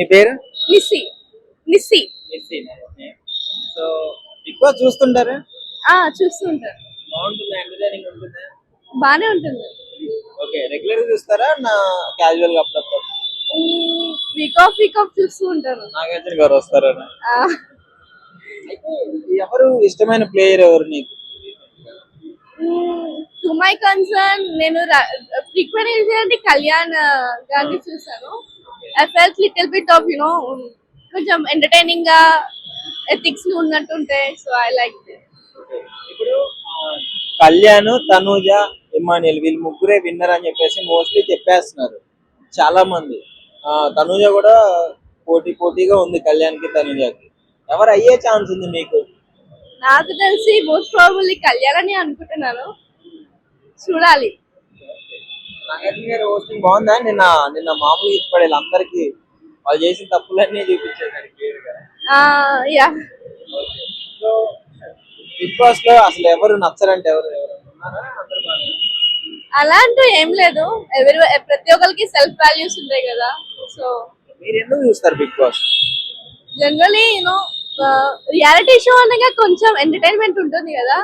మీ పేరు? Nissi. Nissi. So big boss చూస్తుంటారా? ఆ చూస్తుంటారు. బాగుంటుంది? ఎంటర్టైనింగ్ ఉంటుంది? బానే ఉంటుంది. ఓకే రెగ్యులర్ చూస్తారా? నా క్యాజువల్గా అప్పుడప్పుడు? వీక్ ఆఫ్ వీక్ ఆఫ్ చూస్తూ ఉంటాను నాగార్జున గారు వస్తారా? ఎవరు ఇష్టమైన ప్లేయర్ ఎవరు నీకు? టు మై కన్సర్న్ నేను ఫ్రీక్వెంట్ అంటే కళ్యాణ్ గారిని చూసాను I felt little bit of you know కొంచెం ఎంటర్టైనింగ్గా ఎథిక్స్ ఉన్నట్టుంటే సో ఐ లైక్ ఇప్పుడు కళ్యాణ్ తనూజ ఇమానియల్ వీళ్ళు ముగ్గురే విన్నర్ అని చెప్పేసి మోస్ట్లీ చెప్పేస్తున్నారు. చాలా మంది తనూజ కూడా పోటీ పోటీగా ఉంది కళ్యాణ్కి తనూజకి. ఎవరు అయ్యే ఛాన్స్ ఉంది మీకు? నాకు తెలిసి మోస్ట్ ప్రాబుల్లీ కళ్యాణ్ అని అనుకుంటున్నాను. చూడాలి. నాగార్జున గారి హోస్టింగ్ బాగుందా? నిన్న నిన్న మామూలుగా ఇచ్చిపడేది అందరికి. వాళ్ళు చేసిన తప్పులన్నీ క్లియర్గా యా. సో బిగ్ బాస్లో అసలు ఎవరు నచ్చరంటే ఎవరు ఎవరు ఉన్నారా? అందరూ బాగానే ఉన్నారు. అలా అంటూ ఏం లేదు. ఎవరి ప్రతి ఒక్కరికి సెల్ఫ్ వాల్యూస్ ఉంటాయి కదా. సో మీరు ఎందుకు చూస్తారు big boss generally you know reality show అనగా కొంచెం ఎంటర్టైన్మెంట్ ఉంటుంది కదా.